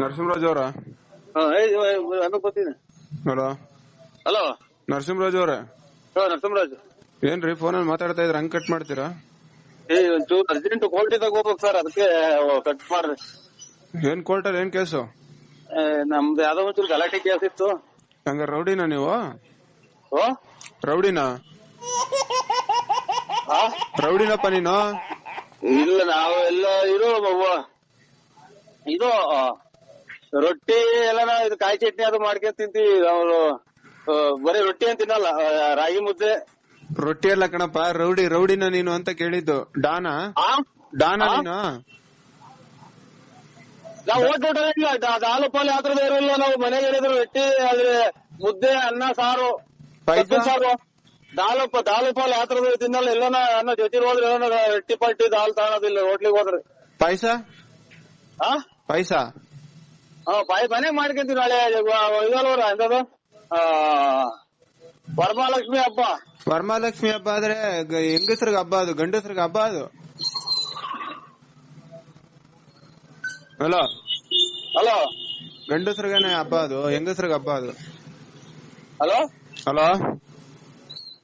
ನರಸಿಂಹರಾಜ್ ಅವರ? Hello? Hello? Narasimharaj ಅವ್ರ? ನರಸಿಂಹರಾಜ್. ಏನ್ರಿ ಅಲ್ಲಿ ಮಾತಾಡ್ತಾ ಇದ್ರ ಹಂಗ್ ಕಟ್ ಮಾಡ್ತೀರಾ? ಏ ಒಂಚೂರು ಅರ್ಜೆಂಟ್ ಕೋರ್ಟಿದಾಗ ಹೋಗ್ಬೇಕು ಸರ್ ಅದಕ್ಕೆ ಕಟ್ ಮಾಡ್ರಿ ಏನ್ ಕೋರ್ಟಲ್ಲಿ ಏನ್ ಕೇಸು ನಮ್ದು ಯಾವ್ದೋ ಒಂಚೂರು ಗಲಾಟೆ ಕೇಸ್ ಇತ್ತು. ಹಂಗ ರೌಡಿನಾ ನೀವು? ಓ ರೌಡಿನಾ? ರೌಡಿನಪ್ಪ ನೀನು? ಇಲ್ಲ ನಾವೆಲ್ಲ ಇರೋ ಇದು ರೊಟ್ಟಿ ಎಲ್ಲಾನ ನಾವು ಇದು ಕಾಯಿ ಚಟ್ನಿ ಅದು ಮಾಡ್ಕೊಂಡ್ ತಿಂತೀವಿ. ಅವರು ಬರೀ ರೊಟ್ಟಿ ಅಂತ ತಿನ್ನಲ್ಲ ಆ, ರಾಗಿ ಮುದ್ದೆ. ರೊಟ್ಟಿ ಅಲ್ಲ ಕಣಪ್ಪ ರೌಡಿ ರೌಡಿನ ನೀನು ಅಂತ ಕೇಳಿದ್ದು. ಡಾನಾ? ಆ? ಡಾನಾ ಆ? ನೀನು? ನಾವು ಓಟ್ ಇಲ್ಲ ದಾಲು ಪಾಲು ಯಾತ್ರದ ಇರಲ್ಲ ನಾವು ಮನೆಗೆ ಏನಿದ್ರು ರೊಟ್ಟಿ ಆದ್ರೆ ಮುದ್ದೆ ಅನ್ನ ಸಾರು ಪೈಸಾ? ಸೊಪ್ಪಿನ ಸಾರು. ದಾಲು ಪ- ದಾಲು ಪಾಲು ತಿನ್ನಲ್ಲ. ಎಲ್ಲನ ಅನ್ನ ಜೊತೆ ಹೋದ್ರೆ ಎಲ್ಲನ ರೊಟ್ಟಿ ಪಟ್ಟಿ ದಾಲ್ ತಗೊಳೋದಿಲ್ಲ ಹೋಟ್ಲಿಗೆ ಹೋದ್ರೆ. ಪಾಯ್ಸ? ಆ? ಪಾಯ್ಸ? ಮನೆಗ್ ಮಾಡ್ಕೊಂತೀವಿ ನಾಳೆ ಇದಲ್ವರ ಎಂತದು ವರಮಹಾಲಕ್ಷ್ಮಿ ಹಬ್ಬ. ವರಮಹಾಲಕ್ಷ್ಮಿ ಹಬ್ಬ ಆದ್ರೆ ಹೆಂಗಸ್ರಿಗೆ ಹಬ್ಬ ಅದು ಗಂಡಸ್ರಿಗೆ ಹಬ್ಬ ಅದು? ಹಲೋ? ಹಲೋ? ಗಂಡಸ್ರಿಗೇನೆ ಹಬ್ಬ ಅದು ಹೆಂಗಸ್ರಿಗೆ ಹಬ್ಬ ಅದು? ಹಲೋ? ಹಲೋ?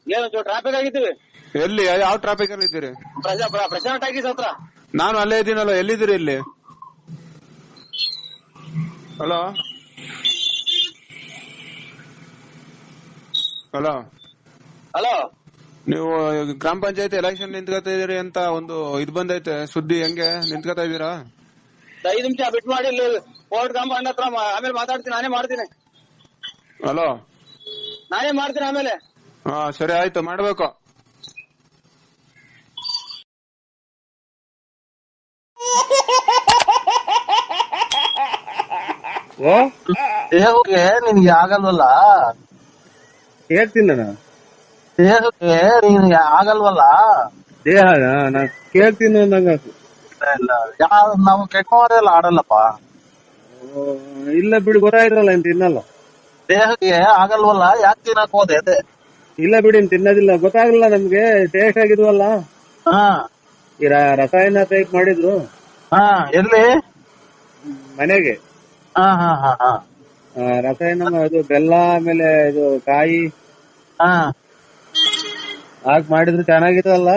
ಏನು ಟ್ರಾಫಿಕ್ ಆಗಿದ್ದೀವಿ ಎಲ್ಲಿ ಯಾವ ಟ್ರಾಫಿಕ್ ಅಲ್ಲಿ ಇದ್ದೀರಿ ಪ್ರಜಾ ಪ್ರ- ಪ್ರಶಾಂತ್ ಟಾಕೀಸ್ ಹತ್ರ? ನಾನು ಅಲ್ಲೇ ಇದ್ದೀನಲ್ಲ ಎಲ್ಲಿದ್ದೀರಿ ಇಲ್ಲಿ? ಹಲೋ ಹಲೋ ಹಲೋ ನೀವು ಗ್ರಾಮ ಪಂಚಾಯತ್ ಎಲೆಕ್ಷನ್ ನಿಂತ್ಕೊತಾ ಇದೀರಿ ಅಂತ ಒಂದು ಇದ್ ಬಂದೈತೆ ಸುದ್ದಿ ಹೆಂಗೆ? ನಿಂತ್ಕೊತಾ ಇದೀರಾ ಐದು ನಿಮಿಷ ಬಿಟ್ ಮಾಡಿ ಇಲ್ಲಿ ಕೋರ್ಟ್ ಕಾಂಪೌಂಡ್ ಹತ್ರ ಮಾ- ಆಮೇಲೆ ಮಾತಾಡ್ತೀನಿ ನಾನೇ ಮಾಡ್ತೀನಿ. ಹಲೋ ನಾನೇ ಮಾಡ್ತೀನಿ ಆಮೇಲೆ. ಹಾ ಸರಿ ಆಯ್ತು ಮಾಡ್ಬೇಕು. ದೇಹಕ್ಕೆ ನಿನ್ಗೆ ಆಗಲ್ವಲ್ಲ? ಹೇಳ್ತೀನಿ ನಾನು. ದೇಹಕ್ಕೆ ನಿನ್ಗೆ ಆಗಲ್ವಲ್ಲ? ದೇಹ ನಾನು ಕೇಳ್ತೀನಿ ಅಂದಂಗ ಇಲ್ಲ ಯಾ ನಾವು ಕೆಟ್ಟವರೆಲ್ಲ ಆಡಲ್ಲಪ್ಪ ಇಲ್ಲ ಬಿಡಿ ಗೊತ್ತಾಯ್ತಲ್ಲ ಏನ್ ತಿನ್ನಲ್ಲ. ದೇಹಕ್ಕೆ ಆಗಲ್ವಲ್ಲ? ಯಾಕೆ ತಿನ್ನಕ್ ಹೋದೆ? ಅದೇ. ಇಲ್ಲ ಬಿಡಿ ಇನ್ ತಿನ್ನೋದಿಲ್ಲ. ಗೊತ್ತಾಗಲ್ಲ ನಮ್ಗೆ. ಟೇಸ್ಟ್ ಆಗಿದ್ವಲ್ಲ. ಹಾ. ಈ ರ- ರಸಾಯನ ಟೈಪ್ ಮಾಡಿದ್ರು. ಹಾ ಎಲ್ಲಿ? ಮನೆಗೆ. ರಸಾಯನ ಇದು ಬೆಲ್ಲ ಆಮೇಲೆ ಇದು ಕಾಯಿ ಹಾ. ಹಾಕ್ ಮಾಡಿದ್ರು ಚೆನ್ನಾಗಿತ್ತಲ್ಲ?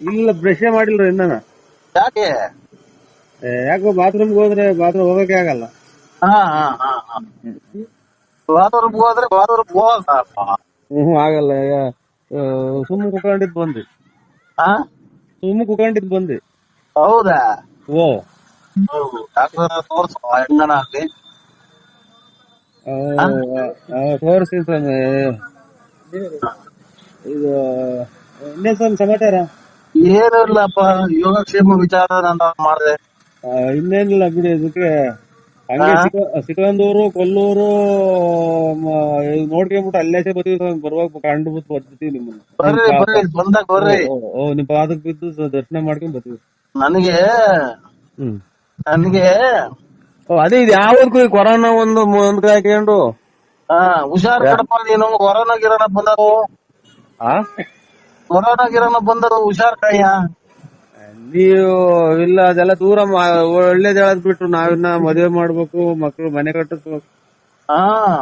ಇಲ್ಲ ಬ್ರಷ್ ಮಾಡಿಲ್ರಿ ಇನ್ನ. ಯಾಕೆ? ಯಾಕೋ ಬಾತ್ರೂಮ್ಗೆ ಹೋದ್ರೆ ಬಾತ್ರೂಮ್ ಹೋಗಕ್ಕೆ ಆಗಲ್ಲ. ಹಾ ಹಾ ಹಾ ಹಾ. ಬಾತ್ರೂಮ್ ಹೋದ್ರೆ ಬಾತ್ರೂಮ್ ಹೋಗಲ್ಲ ಹ್ಮ್ ಆಗಲ್ಲ. ಸುಮ್ಮನೆ ಕುತ್ಕೊಂಡಿದ್ ಬಂದ್ವಿ ಹಾ? ಸುಮ್ಮ ಕುತ್ಕೊಂಡಿದ್ ಬಂದ್ವಿ ಹೌದಾ? ಓ. ಡಾಕ್ಟರ್ ತೋರ್ಸು ಹೆಂಗನ ಅಲ್ಲಿ ತೋರಿಸಿ ಸ್ವಾಮಿ ಇದು ಇನ್ನೇನ್ ಸ್ವಾಮಿ ಸಮಾಚಾರ ಏನೂ ಇಲ್ಲಪ್ಪ ಯೋಗಕ್ಷೇಮ ವಿಚಾರ ನಾನು ಮಾಡಿದೆ. ಇನ್ನೇನಿಲ್ಲ ಬಿಡಿ ಅದಕ್ಕೆ ಹಂಗೆ? ಸಿಕಂದೂರು ಕೊಲ್ಲೂರು ನೋಡ್ಕೊಂಡ್ಬಿಟ್ಟು ಅಲ್ಲೇ ಬರ್ತೀವಿ ಬರುವಾಗ ಕಂಡು ಬಿಟ್ಟು ಬರ್ತೀವಿ ನಿಮ್ಮನ್ನ. ನಿಮ್ ಪಾದಕ್ ಬಿದ್ದು ದರ್ಶನ ಮಾಡ್ಕೊಂಡ್ ಬರ್ತೀವಿ. ನನಗೆ ನನಗೆ? ಅದೇ ಇದು. ಯಾವ್ದು ಕೊರೋನಾ ಒಂದು ಮುಂದ್ ಹಾಕೊಂಡು. ಹಾ ಹುಷಾರ್ ಕಡಪ ನೀನು. ಕೊರೋನಾ ಗಿರೋನ ಬಂದವು. ಕೊರೋನಾ ಗಿರೋನ ಬಂದರು ಹುಷಾರ್ ಕಯ್ಯ ನೀವು ಇಲ್ಲ ಅದೆಲ್ಲ ದೂರ ಒಳ್ಳೇದ್ ಹೇಳದ್ ಬಿಟ್ರು. ನಾವಿನ್ನ ಮದ್ವೆ ಮಾಡ್ಬೇಕು. ಮಕ್ಳು ಮನೆ ಕಟ್ಟಿಸ್ಬೇಕು ಹಾ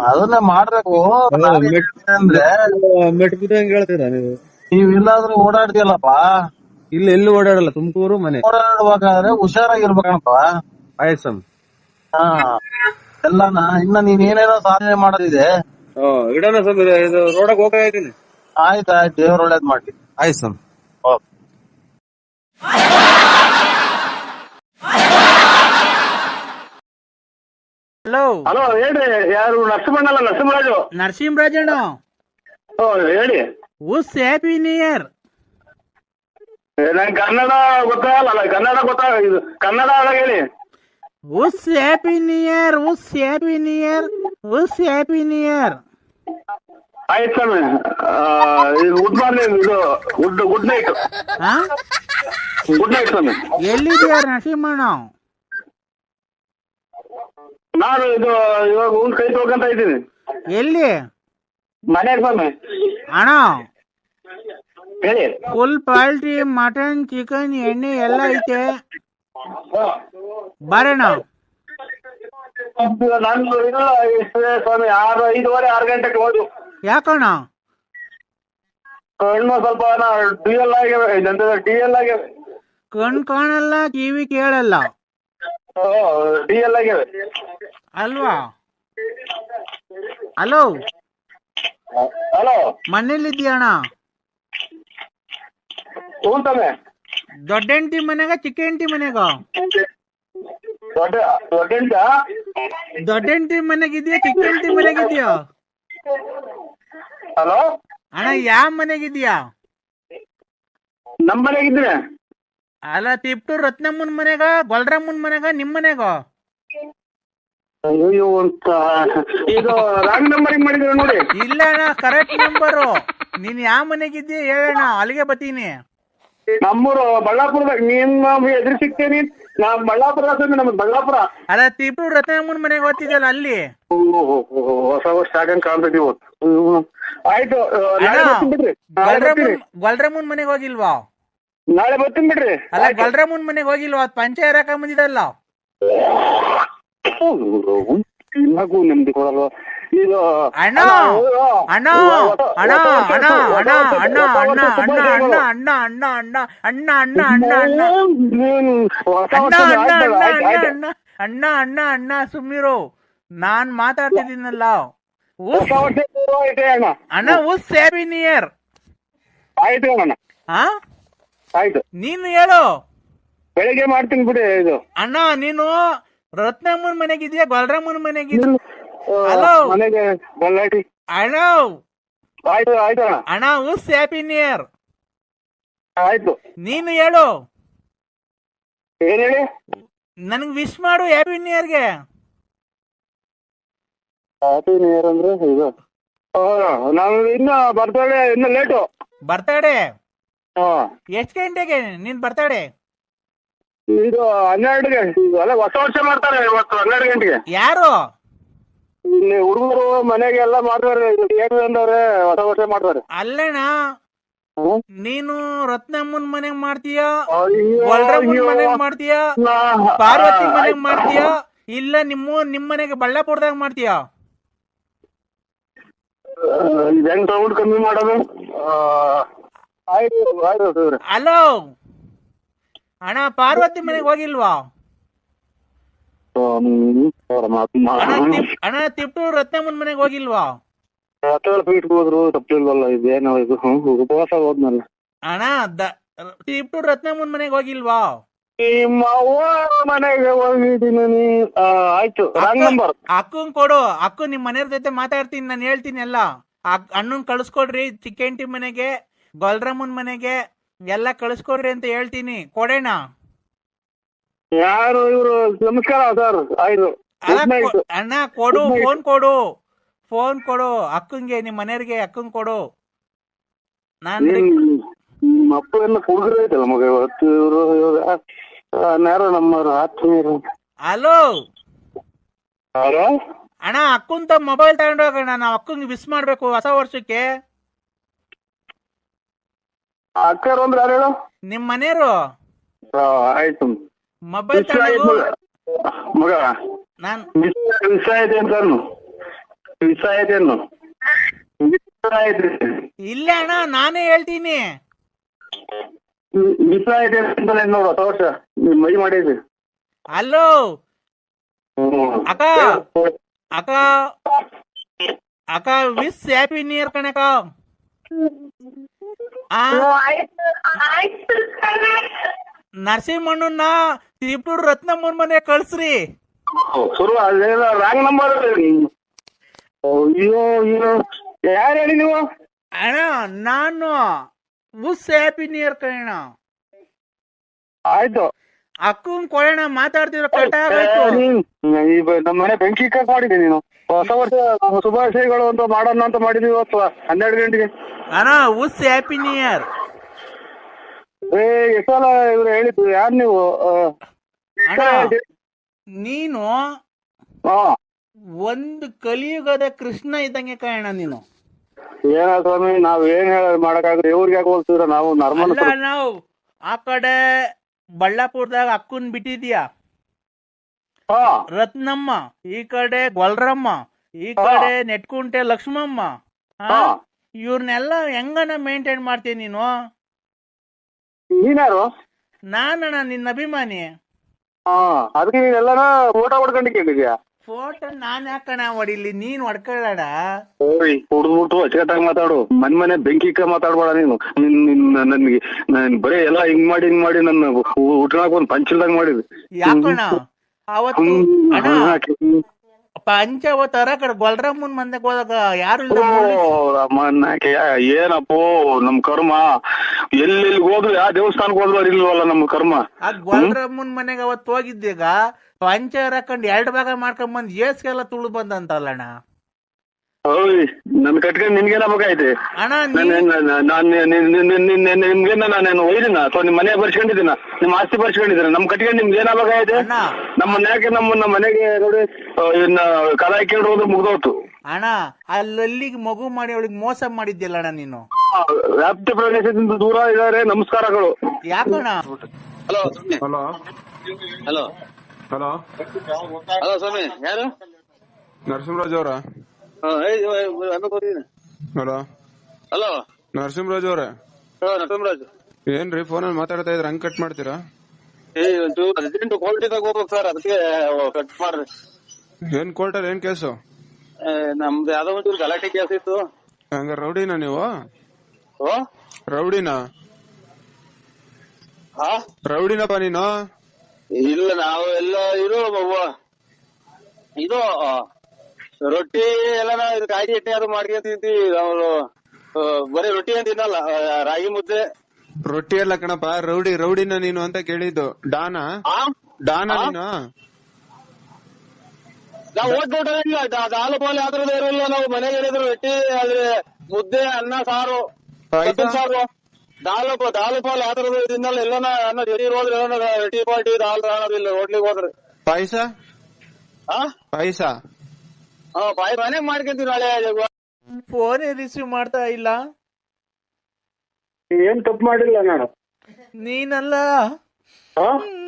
ಅದನ್ನ ಮಾಡ್ಬೇಕು. ಅಂದ್ರೆ ಮೆಟ್ ಬಿದ್ದಂಗ್ ಹೇಳ್ತೀರಾ ನೀವು? ನೀವ್ ಇಲ್ಲಾದ್ರೂ ಓಡಾಡ್ತಿಯಲ್ಲಪ್ಪ? ಇಲ್ಲಿ ಎಲ್ಲಿ ಓಡಾಡಲ್ಲ ತುಮಕೂರು ಮನೆ. ಓಡಾಡ್ಬೇಕಾದ್ರೆ ಆಯ್ತು ಪಾಯಸಂ ಹಾ. ಎಲ್ಲಾನ ಇನ್ನ ನೀನ್ ಏನೇನೋ ಸಾಧನೆ ಮಾಡೋದಿದೆ. ಇಡೋಣ ಸ್ವಾಮಿ ಇದು ರೋಡಕ್ ಹೋಗ್ತಾ ಇದ್ದೀನಿ. ಆಯ್ತು ಆಯ್ತು ದೇವ್ರ ಒಳ್ಳೇದ್ ಮಾಡ್ಲಿ. ಆಯ್ತು ಓಕೆ. ಹಲೋ ಹಲೋ ಹೇಳ್ರಿ ಯಾರು ನರಸಿಂಹಣ್ಣಲ್ಲ ನರಸಿಂಹರಾಜು? ನರಸಿಂಹರಾಜಣ್ಣ. ಓ ಹೇಳಿ. ಉಸ್ ಹ್ಯಾಪಿ ನ್ಯೂ ಇಯರ್ ನಂಗೆ ಕನ್ನಡ ಗೊತ್ತಾಗಲ್ಲ ಕನ್ನಡ ಗೊತ್ತಾ ಇದು ಕನ್ನಡ ಒಳಗೆ ಹೇಳಿ. ಉಸ್ ಹ್ಯಾಪಿ ನ್ಯೂ ಇಯರ್ ಉಸ್ ಹ್ಯಾಪಿ ನ್ಯೂ ಇಯರ್ ಉಸ್ ಹ್ಯಾಪಿ ನ್ಯೂ ಇಯರ್ ಆಯ್ತು ಸ್ವಾಮಿ. ಇದು ಗುಡ್ ಮಾರ್ನಿಂಗ್ ಇದು ಗುಡ್ ಗುಡ್ ನೈಟ್. ಹಾ ಗುಡ್ ನೈಟ್ ಸ್ವಾಮಿ. ಎಲ್ಲಿದ್ಯಾ ನರಸಿಂಹಣ್ಣ? ನಾನು ಇದು ಇವಾಗ ಒಂದು ಕೈ ತೊಳ್ಕೊಂತ ಇದ್ದೀನಿ. ಎಲ್ಲಿ? ಮನೆಗೆ ಸ್ವಾಮಿ. ಅಣ್ಣ? ಹೇಳಿ. ಫುಲ್ ಪಾಲ್ಟಿ ಮಟನ್ ಚಿಕನ್ ಎಣ್ಣೆ ಎಲ್ಲ ಐತೆ. ಬರೋಣ ನಂದು ಇಲ್ಲ ಇಷ್ಟೇ ಸ್ವಾಮಿ ಆರು ಐದುವರೆ ಆರು ಗಂಟೆಗೆ ಹೋದು. ಯಾಕಣ್ಣ? ಕಣ್ಣು ಸ್ವಲ್ಪ ಡಿ ಎಲ್ ಆಗ್ಯಾವೆ ಡಿ ಎಲ್ ಆಗ್ಯಾವೆ ಕಣ್ ಕಾಣಲ್ಲ ಕಿವಿ ಕೇಳಲ್ಲ. ಡಿ ಎಲ್ ಆಗ್ಯಾವೆ ಅಲ್ವಾ? ಹಲೋ ಹಲೋ ಮನೇಲಿದ್ಯಣ್ಣ ಹ್ಞೂ ತಾನೆ. ದೊಡ್ಡ ಹೆಂಡತಿ ಮನೆಗ ಚಿಕ್ಕ ಎಂಟಿ ಮನೆಗ? ದೊಡ್ಡ ದೊಡ್ಡ ಎಂಟ ದೊಡ್ಡ ಹೆಂಡತಿ ಮನೆಗಿದ್ಯಾ ಚಿಕ್ಕ ಹೆಂಡತಿ ಮನೆಗಿದ್ಯಾ ಹಲೋ? ಅಣ್ಣ ಯಾವ ಮನೆಗಿದ್ಯಾ ನಮ್ಮ ಮನೆಗಿದ್ದೀನಿ ಅಲ್ಲ ತಿಪ್ಟು ರತ್ನಮ್ಮನ್ ಮನೆಗ ಗೊಲ್ರಮ್ಮನ್ ಮನೆಗ ನಿಮ್ ಮನೆಗ? ಅಯ್ಯೋ ಅಂತ. ಇದು ರಾಂಗ್ ನಂಬರಿಂಗ್ ಮಾಡಿದ್ರೆ ನೋಡಿ. ಇಲ್ಲ ಅಣ್ಣ ಕರೆಕ್ಟ್ ನಂಬರು ನೀನ್ ಯಾವ ಮನೆಗಿದ್ಯಾ ಹೇಳಣ್ಣ ಅಲ್ಲಿಗೆ ಬತ್ತೀನಿ ನಮ್ಮೂರು ಬಳ್ಳಾಪುರದಾಗ ನಿಮ್ಮ ಎದುರು ಸಿಗ್ತೇನಿ ನಾ ಬಳ್ಳಾಪುರ ನಮ್ಮ ಬಳ್ಳಾಪುರ. ಅದ ತಿಬ್ರು ರತ್ನಮ್ಮನ ಮನೆಗೆ ಓದ್ತಿದ್ದಲ್ಲ ಅಲ್ಲಿ? ಹೊಸ ವರ್ಷ ಆಗಂಗ್ ಕಾಣ್ತೈತಿ ಆಯ್ತು ಗೊಲ್ರಮ್ಮನ್ ಮನೆಗೆ ಹೋಗಿಲ್ವಾ? ನಾಳೆ ಬರ್ತೀನಿ ಬಿಡ್ರಿ. ಅಲ್ಲ ಗೊಲ್ರಮ್ಮನ್ ಮನೆಗೆ ಹೋಗಿಲ್ವಾ? ಪಂಚಾಯತ್ ಹಾಕೊಂಡ್ ಬಂದಿದಲ್ಲ ನಿಮ್ದು ಕೊಡಲ್ವಾ? ಇದು ಅಣ್ಣ ಅಣ್ಣ ಅಣ್ಣ ಅಣ್ಣ ಅಣ್ಣ ಅಣ್ಣ ಅಣ್ಣ ಅಣ್ಣ ಅಣ್ಣ ಅಣ್ಣ ಅಣ್ಣ ಅಣ್ಣ ಅಣ್ಣ ಅಣ್ಣ ಅಣ್ಣ ಅಣ್ಣ ಅಣ್ಣ ಅಣ್ಣ ಅಣ್ಣ. ಅಣ್ಣ ಸುಮ್ಮಿರು ನಾನ್ ಮಾತಾಡ್ತಿದ್ದೀನಲ್ಲ ಅಣ್ಣ ಉಸ್ ಹ್ಯಾಪಿ ನ್ಯೂ ಇಯರ್ ಆಯ್ತು ಹಾ ಆಯ್ತು ನೀನು ಹೇಳು ಬೆಳಿಗ್ಗೆ ಮಾಡ್ತೀನಿ ಬಿಡಿ ಇದು ಅಣ್ಣ ನೀನು ರತ್ನಮ್ಮನ ಮನೆಗಿದ್ಯಾ ಗೊಲ್ರಮ್ಮನ್ ಮನೆಗಿದ್ಯಾ. ಮನೆಗೆ ಅಣ್ಣ ಆಯ್ತು. ಆಯ್ತು ಅಣ್ಣ ಅಣ್ಣ ಉಸ್ ಹ್ಯಾಪಿ ನ್ಯೂ ಇಯರ್ ಆಯ್ತು. ನೀನು ಹೇಳು. ಏನ್ ಹೇಳಿ? ನನ್ಗೆ ವಿಶ್ ಮಾಡು ಹ್ಯಾಪಿ ನ್ಯೂ ಇಯರ್ಗೆ ಹ್ಯಾಪಿ ನ್ಯೂ ಇಯರ್ ಅಂದ್ರೆ ಇದು. ನಾವು ಇನ್ನ ಬರ್ತಡೆ ಇನ್ನು ಲೇಟು ಬರ್ತಡೆ ಓ ಎಷ್ಟ್ ಗಂಟೆಗೆ ನೀನ್ ಬರ್ತಡೆ ಇದು ಹನ್ನೆರಡು ಗಂಟೆ ಅಲ್ಲ ಹೊಸ ವರ್ಷ ಮಾಡ್ತಾರೆ ಇವತ್ತು ಹನ್ನೆರಡು ಗಂಟೆಗೆ. ಯಾರು? ಇಲ್ಲಿ ಹುಡುಗರು ಮನೆಗೆ ಎಲ್ಲ ಮಾಡ್ತಾರೆ. ಏನು ಅಂದವ್ರೆ ಹೊಸ ವರ್ಷ ಮಾಡ್ತಾರೆ. ಅಲ್ಲಣ್ಣ? ಹ್ಮ್? ನೀನು ರತ್ನಮ್ಮನ್ ಮನೆಗ್ ಮಾಡ್ತೀಯಾ? ವಲ್ರಮ್ಮನ್. ಮನೆಗ್ ಮಾಡ್ತೀಯ? ಪಾರ್ವತಿ ಮನೆಗೆ. ಮಾಡ್ತೀಯ? ಇಲ್ಲ ನಿಮ್ಮ ನಿಮ್ ಮನೆಗೆ ಬಳ್ಳಾಪುರದಾಗ ಮಾಡ್ತೀಯ? ಹೆಂಗ್ ಸೌಂಡ್ ಕಮ್ಮಿ ಮಾಡೋದು? ಆಯ್ತು ಆಯ್ತು. ಹಲೋ ಅಣ್ಣ ಪಾರ್ವತಿ ಮನೆಗೆ ಹೋಗಿಲ್ವಾ? ಅಣ್ಣ ತಿಪ್ಪು ರತ್ನಮ್ಮನ ಮನೆಗೆ ಹೋಗಿಲ್ವಾ? ಹತ್ತೇಳು ಫೀಟ್ ಹೋದ್ರು ತಪ್ಪಿಲ್ವಲ್ಲ ಇದೇನೋ ಇದು. ಉಪವಾಸ ಹೋದ್ನಲ್ಲ. ಅಣ್ಣ ತಿಪ್ಪು ರತ್ನಮ್ಮನ ಮನೆಗೆ ಹೋಗಿಲ್ವಾ? ನಿಮ್ಮ ಅವ್ವ ಮನೆಗೆ ಹೋಗಿದ್ದೀನಿ ನೀ ಆಯ್ತು ರಾಂಗ್ ನಂಬರ್ ಅಕ್ಕನ್ ಕೊಡು ಅಕ್ಕ ನಿಮ್ ಮನೆಯವ್ರ ಜೊತೆ ಮಾತಾಡ್ತೀನಿ ನಾನು ಹೇಳ್ತೀನಿ ಎಲ್ಲ. ಅಣ್ಣನ್ ಕಳ್ಸ್ಕೊಡ್ರಿ ಚಿಕ್ಕಂಟಿ ಮನೆಗೆ ಗೊಲ್ರಮ್ಮನ್ ಮನೆಗೆ ಎಲ್ಲ ಕಳ್ಸ್ಕೊಡ್ರಿ ಅಂತ ಹೇಳ್ತೀನಿ. ಕೊಡೋಣ ಯಾರು ಇವರು? ನಮಸ್ಕಾರ ಸರ್. ಆಯ್ತು. ಅಣ್ಣ ಕೊಡು ಫೋನ್ ಕೊಡು. ಫೋನ್ ಕೊಡು. ಅಕ್ಕಂಗೆ ನಿಮ್ ಮನೆಯವ್ರಿಗೆ ಅಕ್ಕಂಗ್ ಕೊಡು. ನಾನ್ ನಿಮ್ಮ ಅಪ್ಪ ಎಲ್ಲ ಹುಡುಗರು ಐತಲ್ಲ ಮಗ ಇವತ್ತು ಇವರು ಯಾರೋ ನಮ್ಮ ಆತ್ಮೀಯರು. ಹಲೋ? ಯಾರು? ಅಣ್ಣ ಅಕ್ಕಂತ ಮೊಬೈಲ್ ತಗೊಂಡೋಗೋಣ ನಾವು ಅಕ್ಕಂಗೆ ವಿಸ್ ಮಾಡ್ಬೇಕು ಹೊಸ ವರ್ಷಕ್ಕೆ. ಅಕ್ಕರು ಅಂದ್ರೆ ಯಾರು ನಿಮ್ ಮನೆಯವರು? ಆಯ್ತು. ಮೊಬೈಲ್ ಆಯ್ತು ಮಗ. ನಾನ್ ವಿಷ ಐತೆ ಅಂತ ಅನ್ನು. ವಿಷ ಐತೆ ಅನ್ನು. ವಿಷ ಐತೆ ಇಲ್ಲ ಅಣ್ಣ ನಾನೇ ಹೇಳ್ತೀನಿ. ವಿಷ ಐತೆ ಅಂತ ನೋಡು ಮೈ ಮಾಡಿದ್ವಿ ಹ್ಮ್. ಅಕ್ಕ ಅಕ್ಕ ಅಕ್ಕ ವಿಸ್ ಹ್ಯಾಪಿ ನ್ಯೂ ಇಯರ್ ಕಣಕ ಆ? ನರಸಿಂಹಣ್ಣನ ತಿಪ್ಟೂರ್ ರತ್ನಮ್ಮನ ಮನೆ ಕಳ್ಸ್ರಿ. ಶುರು ಅದೇನೋ ರಾಂಗ್ ನಂಬರ್ ಅಯ್ಯೋ ಅಯ್ಯೋ ಯಾರು ಹೇಳಿ ನೀವು? ಅಣ್ಣ ನಾನು ಉಸ್ ಹ್ಯಾಪಿ ನಿಯರ್ ಕಣ ಆಯ್ತು. ಅಕ್ಕನ್ ಕೊಡೋಣ ಮಾತಾಡ್ತಿರೋ ಕಟಾ ನಮ್ಮ ಮನೆ ಬೆಂಕಿ ಕಟ್ ಮಾಡಿದೆ ನೀನು. ಹೊಸ ವರ್ಷ ಶುಭಾಶಯಗಳು ಅಂತ ಮಾಡೋಣ ಅಂತ ಮಾಡಿದ್ವಿ ಇವತ್ತು. ಹನ್ನೆರಡು ಗಂಟೆಗೆ. ಅಣ್ಣ ಉಸ್ ಹ್ಯಾಪಿ ನ್ಯೂ ಇಯರ್ ಏ ಎಷ್ಟು ಸಲ ಇವ್ರು ಹೇಳಿದ್ದು ಯಾರು ನೀವು? ಅಣ್ಣ ನೀನು ಹಾ. ಒಂದು ಕಲಿಯುಗದ ಕೃಷ್ಣ ಇದ್ದಂಗೆ ಕಾರಣ ನೀನು. ಏನ ಸ್ವಾಮಿ ನಾವ್ ಏನ್ ಹೇಳ ಮಾಡಕ್ಕಾಗ್ರೆ ಇವ್ರಿಗೆ ಯಾಕೆ ಹೋಗ್ತಿದ್ರ ನಾವು ನರ್ಮಲ್ ಅಲ್ಲ ನಾವು ಆ ಕಡೆ ಬಳ್ಳಾಪುರದಾಗ ಅಕ್ಕನ್ ಬಿಟ್ಟಿದ್ಯಾ ಹಾ. ರತ್ನಮ್ಮ ಈ ಕಡೆ ಗೊಲ್ರಮ್ಮ ಈ ಕಡೆ ನೆಟ್ಕುಂಟೆ ಲಕ್ಷ್ಮಮ್ಮ ಹಾ? ಇವ್ರನ್ನೆಲ್ಲ ಹೆಂಗನ ಮೇಂಟೈನ್ ಮಾಡ್ತೀನಿ ನೀನು? ನೀನ್ಯಾರು ನಾನಣ್ಣ ನಿನ್ನ ಅಭಿಮಾನಿ. ಹಾ ಅದಕ್ಕೆ ನೀನೆಲ್ಲನ ಹೊಡ್ಕೊಂಡು ಕೇಳಿದ್ಯಾ ಫೋಟೋ ನಾನ್ ಯಾಕಣ ಹೊಡಿಲಿ? ನೀನ್ ಹೊಡ್ಕೊಳ್ಳೋಣ. ಓಯ್ ಹುಡ್ದ್ಬಿಟ್ಟು ಅಚ್ಚುಕಟ್ಟಾಗಿ ಮಾತಾಡು. ಮನ್ ಮನೆ ಬೆಂಕಿ ಇಕ್ಕ ಮಾತಾಡ್ಬೇಡ ನೀನು. ನಿನ್ ನಿನ್ ನನ್ಗೆ ನಾನ್ ಬರೀ ಎಲ್ಲ ಹಿಂಗ್ ಮಾಡಿ ಹಿಂಗ್ ಮಾಡಿ ನನ್ನ ಉಟ್ಕೊಳಕ್ ಒಂದ್ ಪಂಚಲ್ದಾಗ ಮಾಡಿದ್ ಯಾಕಣ ಅವತ್ತು ಅಣ್ಣ ಪಂಚ ಅವತ್ತಾರ ಕಡೆ ಗೊಲ್ರಮ್ಮನ್ ಮಂದಕ್ಕೆ ಹೋದಾಗ ಯಾರು ಇಲ್ಲ ಏನಪ್ಪೋ ನಮ್ ಕರ್ಮ? ಎಲ್ಲೆಲ್ಲಿ ಹೋದ್ರು ಯಾವ ದೇವಸ್ಥಾನಕ್ಕೆ ಹೋದ್ರು ಇಲ್ವಲ್ಲ ನಮ್ ಕರ್ಮ? ಆ ಗೊಲ್ರಮ್ಮನ್ ಮನೆಗೆ ಅವತ್ತು ಹೋಗಿದ್ದೀಗ ಪಂಚ ಹಾಕೊಂಡ್ ಎರಡ್ ಭಾಗ ಮಾಡ್ಕೊಂಡ್ ಬಂದ್ ಏಸ್ಗೆಲ್ಲ ತುಳು ಬಂದಂತಲ್ಲಣ್ಣ. ಓಯ್ ನನ್ ಕಟ್ಕೊಂಡ್ ನಿನ್ಗೇನ ಬೇಕಾಯ್ತೆ ಅಣ್ಣ ನಾನು ನೀ ನಿಮ್ಗೇನ ನಾನೇನು ಒಯ್ದಿನ? ಅಥವಾ ನಿಮ್ ಮನೆ ಬರ್ಸ್ಕೊಂಡಿದ್ದೀನ? ನಿಮ್ ಆಸ್ತಿ ಬರ್ಸ್ಕೊಂಡಿದ್ದೀನ ನಮ್ ಕಟ್ಕೊಂಡ್ ನಿಮ್ಗೆ ಏನಾಗಬೇಕಾಯ್ತೆ ಅಣ್ಣ. ನಮ್ಮ ಮನ್ಯಾಗ ನಮ್ಮ ನಮ್ಮ ಮನೆಗೆ ನೋಡಿ ಆ, ಇನ್ನ ಕಲ ಹಾಕೊಂಡು ಹೋದ್ರೆ ಮುಗ್ದೋತು ಅಣ್ಣ ಅಲ್ಲಲ್ಲಿಗೆ ಮಗು ಮಾಡಿ ಅವಳಿಗೆ ಮೋಸ ಮಾಡಿದ್ಯಲ್ಲ ಅಣ್ಣ ನೀನು? ಆ, ವ್ಯಾಪ್ತಿ ಪ್ರದೇಶದಿಂದ ದೂರ ಇದಾರೆ ನಮಸ್ಕಾರಗಳು. ಯಾಕಣ್ಣ? Hello hello. Hello. Hello. Hello ಸ್ವಾಮಿ. ಯಾರು? ನರಸಿಂಹರಾಜ್ ಅವರ? ಹಲೋ. ಹಲೋ. ನರಸಿಂಹರಾಜ್ ಅವ್ರೆ. ನರಸಿಂಹರಾಜ್. ಏನ್ರಿ ಫೋನ್ ಅಲ್ಲಿ ಮಾತಾಡ್ತಾ ಇದ್ರೆ ಹಂಗ್ ಕಟ್ ಮಾಡ್ತೀರಾ? ಅರ್ಜೆಂಟ್ ಕ್ವಾಲಿಟಿದಾಗ ಹೋಗ್ಬೇಕು ಸರ್ ಅದಕ್ಕೆ ಕಟ್ ಮಾಡ್ರಿ ಏನ್ ಕೋಲ್ಟರ್ ಏನ್ ಕೇಸು ನಮ್ದು ಯಾವ್ದೋ ಒಂಚೂರು ಗಲಾಟೆ ಕೇಸ್ ಇತ್ತು. ಹಂಗ ರೌಡಿನಾ ನೀವು? ಓ? ರೌಡಿನ? ಹಾ? ರೌಡಿನಪ್ಪ ನೀನು? ಇಲ್ಲ ನಾವು ಎಲ್ಲ ಇರೋ. ಇದು ರೊಟ್ಟಿ ಎಲ್ಲ ಇದು ಕಾಯಿ ಚಟ್ನಿ ಅದು ಮಾಡ್ಕೊಂಡ್ ತಿಂತೀವಿ. ಅವರು ಬರೀ ರೊಟ್ಟಿ ಅಂತ ತಿನ್ನಲ್ಲ ರಾಗಿ ಮುದ್ದೆ. ರೊಟ್ಟಿ ಅಲ್ಲ ಕಣಪ್ಪ ರೌಡಿ ರೌಡಿನ ನೀನು ಅಂತ ಕೇಳಿದ್ದು. ಡಾನ? ಡಾನ? ನೀನು? ನಾವು ಓಟ್ ಇಲ್ಲ ದಾಲು ಪಾಲು ಯಾವ್ದ್ರದ್ದು ಇರಲ್ಲ ನಾವು ಮನೆಗೆ ಹೇಳಿದ್ರು ರೊಟ್ಟಿ ಆದ್ರೆ ಮುದ್ದೆ ಅನ್ನ ಸಾರು? ಸಾರು. ದಾಲು ದಾಲು ಪಾಲು ಯಾವ್ದ್ರದ್ದು ತಿನ್ನಲ್ಲ. ಎಲ್ಲನ ಅನ್ನ ಜಡಿ ಹೋದ್ರೆ ರೊಟ್ಟಿ ಪಾಟಿ ದಾಲ್ ಅನ್ನೋದಿಲ್ಲ ಹೋಟ್ಲಿಗೆ ಹೋದ್ರೆ. ಪಾಯಸ? ಆ? ಪಾಯಸ? ಬಾಯಿ ಬಾನೆ ಮಾಡ್ಕೊಂತೀವಿ ನಾಳೆ ಫೋನೇ ರಿಸೀವ್ ಮಾಡ್ತಾ ಇಲ್ಲ? ಏನ್ ತಪ್ಪು ಮಾಡಿಲ್ಲ ನಾನು. ನೀನಲ್ಲ?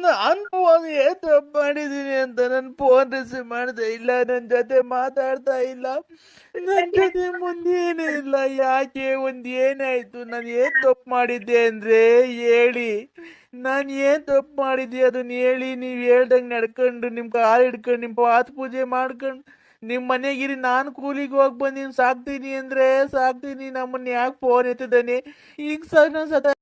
ನಾನು ಫೋನ್ ಏನ್ ತಪ್ಪು ಮಾಡಿದೀನಿ ಅಂತ ನನ್ ಫೋನ್ ರಿಸೀವ್ ಮಾಡ್ದೆ. ಇಲ್ಲ ನನ್ ಜೊತೆ ಮಾತಾಡ್ತಾ ಇಲ್ಲ. ನನ್ ಜೊತೆ ಮುಂದೇನೇ ಇಲ್ಲ. ಯಾಕೆ ಒಂದ್ ಏನಾಯ್ತು? ನಾನು ಏನ್ ತಪ್ಪು ಮಾಡಿದ್ದೆ ಅಂದ್ರೆ ಹೇಳಿ. ನಾನು ಏನ್ ತಪ್ಪು ಮಾಡಿದ್ದೆ? ಅದನ್ನ ಹೇಳಿ ನೀವ್ ಹೇಳ್ದಂಗ್ ನಡ್ಕೊಂಡು ನಿಮ್ ಕಾಲ್ ಹಿಡ್ಕೊಂಡು ನಿಮ್ ಪಾತ್ ಪೂಜೆ ಮಾಡ್ಕೊಂಡು ನಿಮ್ ಮನೆಗಿರಿ ನಾನ್ ಕೂಲಿಗೆ ಹೋಗ್ ಬಂದಿನ್, ಸಾಕ್ತೀನಿ ಅಂದ್ರೆ ಸಾಕ್ತೀನಿ ನಮ್ಮನ್ನ ಯಾಕೆ ಫೋನ್ ಎತ್ತಿದ್ದಾನೆ ಈಗ ಸರ್ ನಾನ್ ಸತ